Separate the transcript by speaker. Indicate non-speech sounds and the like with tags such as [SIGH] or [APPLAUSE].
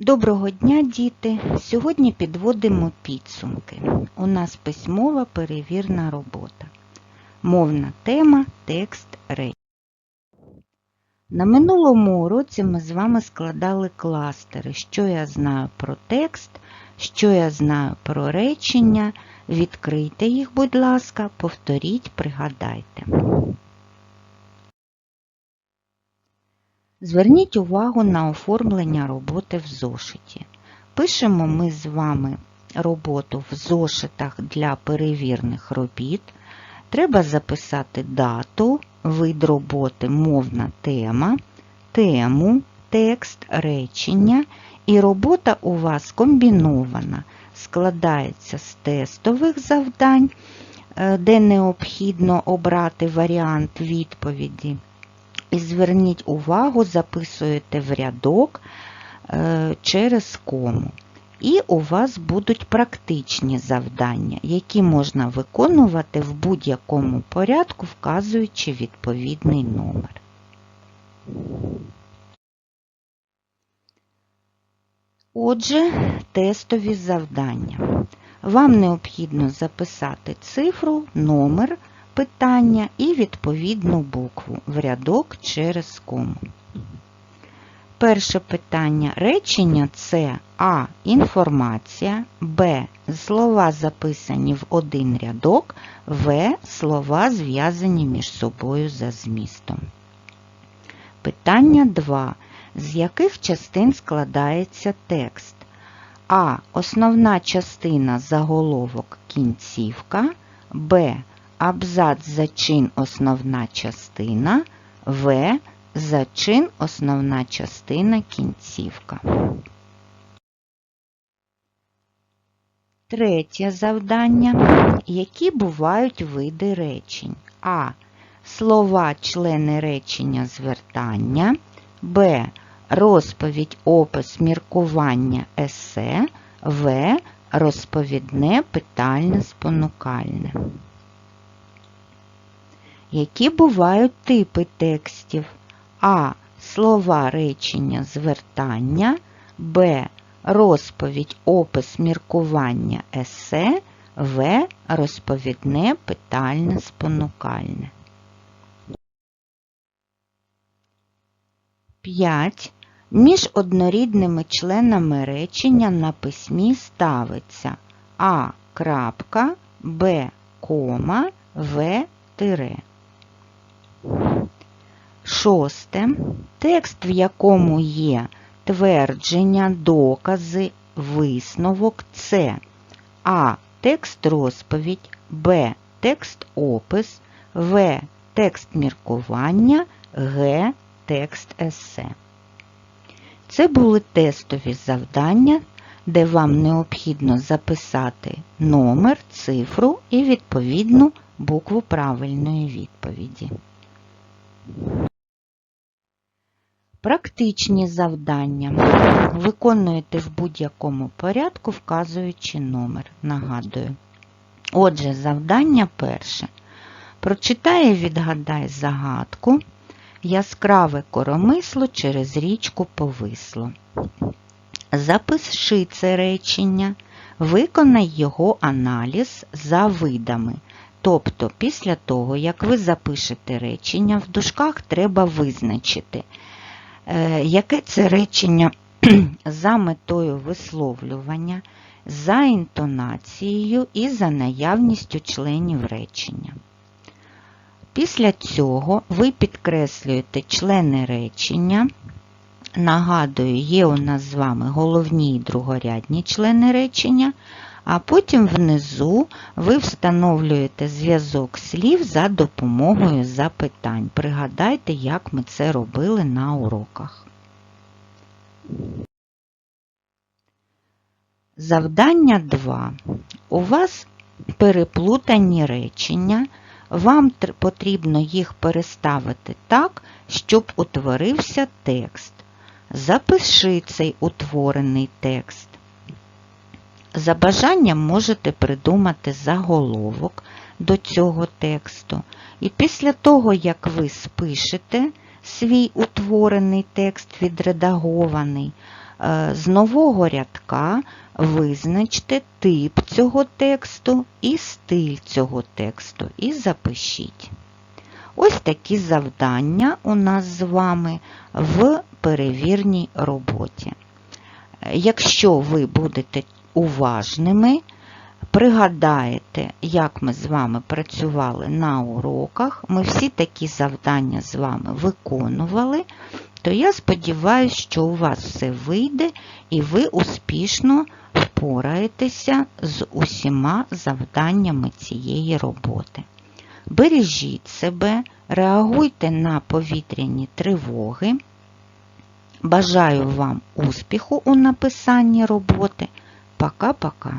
Speaker 1: Доброго дня, діти! Сьогодні підводимо підсумки. У нас письмова перевірна робота. Мовна тема текст речень. На минулому уроці ми з вами складали кластери, що я знаю про текст, що я знаю про речення. Відкрийте їх, будь ласка, повторіть, пригадайте. Зверніть увагу на оформлення роботи в зошиті. Пишемо ми з вами роботу в зошитах для перевірних робіт. Треба записати дату, вид роботи, мовна тема, тему, текст, речення. І робота у вас комбінована, складається з тестових завдань, е, де необхідно обрати варіант відповіді. І зверніть увагу, записуєте в рядок е, через кому. І у вас будуть практичні завдання, які можна виконувати в будь-якому порядку, вказуючи відповідний номер. Отже, тестові завдання. Вам необхідно записати цифру, номер питання і відповідну букву в рядок через кому. Перше питання речення це А. Інформація, Б. Слова записані в один рядок, В. Слова зв'язані між собою за змістом. Питання 2. З яких частин складається текст? А. Основна частина заголовок кінцівка, Б. Абзац зачин основна частина, В. Зачин основна частина кінцівка. Третє завдання. Які бувають види речень? А. Слова члени речення звертання, Б. Розповідь, опис, міркування, есе, В. Розповідне, питальне, спонукальне. Які бувають типи текстів? А. Слова речення звертання, Б. Розповідь, опис, міркування, есе, В. Розповідне, питальне, спонукальне. 5. Між однорідними членами речення на письмі ставиться А. крапка, Б. кома, В. тире. Шосте. Текст, в якому є твердження, докази, висновок це А. Текст розповідь, Б. Текст опис, В. Текст міркування, Г. Текст есе. Це були тестові завдання, де вам необхідно записати номер, цифру і відповідну букву правильної відповіді. Практичні завдання. Виконуєте в будь-якому порядку, вказуючи номер. Нагадую. Отже, завдання перше. Прочитай і відгадай загадку. Яскраве коромисло через річку повисло. Запиши це речення, виконай його аналіз за видами. Тобто, після того, як ви запишете речення, в дужках треба визначити, яке це речення [CLEARS THROAT] за метою висловлювання, за інтонацією і за наявністю членів речення. Після цього ви підкреслюєте члени речення. Нагадую, є у нас з вами головні і другорядні члени речення, а потім внизу ви встановлюєте зв'язок слів за допомогою запитань. Пригадайте, як ми це робили на уроках. Завдання 2. У вас переплутані речення. Вам потрібно їх переставити так, щоб утворився текст. Запиши цей утворений текст. За бажанням можете придумати заголовок до цього тексту. І після того, як ви спишете свій утворений текст відредагований, Е, З нового рядка визначте тип цього тексту і стиль цього тексту і запишіть. Ось такі завдання у нас з вами в перевірній роботі. Якщо ви будете уважними, пригадаєте, як ми з вами працювали на уроках, ми всі такі завдання з вами виконували, то я сподіваюся, що у вас все вийде і ви успішно впораєтеся з усіма завданнями цієї роботи. Бережіть себе, реагуйте на повітряні тривоги. Бажаю вам успіху у написанні роботи. Пока-пока.